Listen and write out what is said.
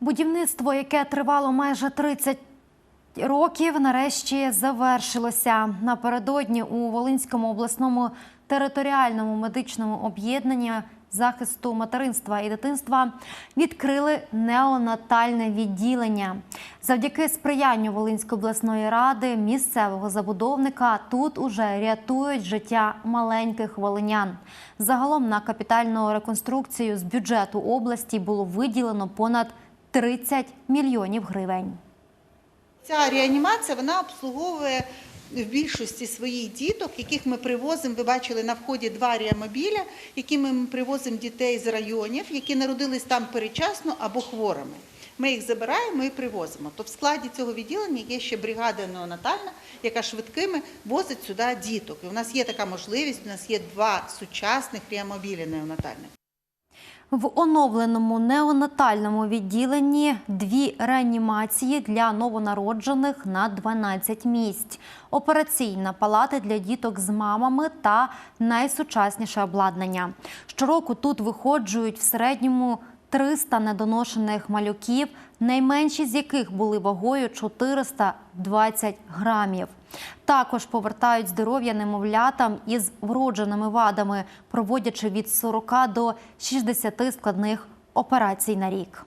Будівництво, яке тривало майже 30 років, нарешті завершилося. Напередодні у Волинському обласному територіальному медичному об'єднанні захисту материнства і дитинства відкрили неонатальне відділення. Завдяки сприянню Волинської обласної ради місцевого забудовника тут уже рятують життя маленьких волинян. Загалом на капітальну реконструкцію з бюджету області було виділено понад 30 мільйонів гривень. Ця реанімація вона обслуговує в більшості своїх діток, яких ми привозимо. Ви бачили на вході два реамобіля, якими ми привозимо дітей з районів, які народились там перечасно або хворими. Ми їх забираємо і привозимо. То в складі цього відділення є ще бригада неонатальна, яка швидкими возить сюди діток. І у нас є така можливість. У нас є два сучасних реамобілі неонатальних. В оновленому неонатальному відділенні дві реанімації для новонароджених на 12 місць, операційна палата для діток з мамами та найсучасніше обладнання. Щороку тут виходжують в середньому 300 недоношених малюків, найменші з яких були вагою 420 грамів. Також повертають здоров'я немовлятам із вродженими вадами, проводячи від 40 до 60 складних операцій на рік.